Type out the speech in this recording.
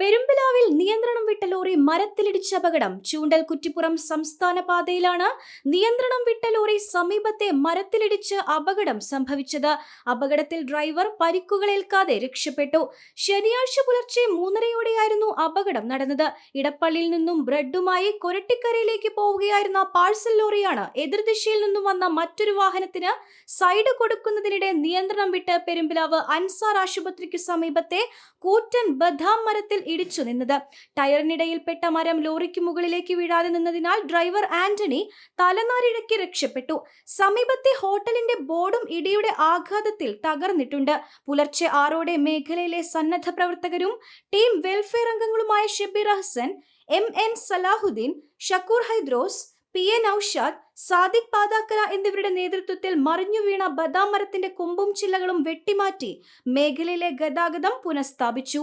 പെരുമ്പിലാവിൽ നിയന്ത്രണം വിട്ട ലോറി മരത്തിലിടിച്ച അപകടം. ചൂണ്ടൽ കുറ്റിപ്പുറം സംസ്ഥാന പാതയിലാണ് നിയന്ത്രണം വിട്ട ലോറി സമീപത്തെ മരത്തിലിടിച്ച് അപകടം സംഭവിച്ചത്. അപകടത്തിൽ ഡ്രൈവർ പരിക്കുകളേൽക്കാതെ രക്ഷപ്പെട്ടു. ശനിയാഴ്ച പുലർച്ചെ മൂന്നരയോടെയായിരുന്നു അപകടം നടന്നത്. ഇടപ്പള്ളിയിൽ നിന്നും ബ്രെഡുമായി കൊരട്ടിക്കരയിലേക്ക് പോവുകയായിരുന്ന പാഴ്സൽ ലോറിയാണ് എതിർദിശയിൽ നിന്നും വന്ന മറ്റൊരു വാഹനത്തിന് സൈഡ് കൊടുക്കുന്നതിനിടെ നിയന്ത്രണം വിട്ട് പെരുമ്പിലാവ് അൻസാർ ആശുപത്രിക്ക് സമീപത്തെ കൂറ്റൻ ബദാം മരത്തിൽ ഇടിച്ചു നിന്നത്. ടയറിനിടയിൽപ്പെട്ട മരം ലോറിക്ക് മുകളിലേക്ക് വീഴാതെ നിന്നതിനാൽ ഡ്രൈവർ ആന്റണി തലനാരിഴയ്ക്ക് രക്ഷപ്പെട്ടു. സമീപത്തെ ഹോട്ടലിന്റെ ബോർഡും ഇടിയുടെ ആഘാതത്തിൽ തകർന്നിട്ടുണ്ട്. പുലർച്ചെ ആറോടെ മേഖലയിലെ സന്നദ്ധ പ്രവർത്തകരും team welfare അംഗങ്ങളുമായ Shabeer Hassan M N Salahuddin Shakoor Haidros P N Aushad Sadiq Pathakkara എന്നിവരുടെ നേതൃത്വത്തിൽ മറിഞ്ഞു വീണ ബദാം മരത്തിന്റെ കൊമ്പും ചില്ലകളും വെട്ടിമാറ്റി മേഖലയിലെ ഗതാഗതം പുനഃസ്ഥാപിച്ചു.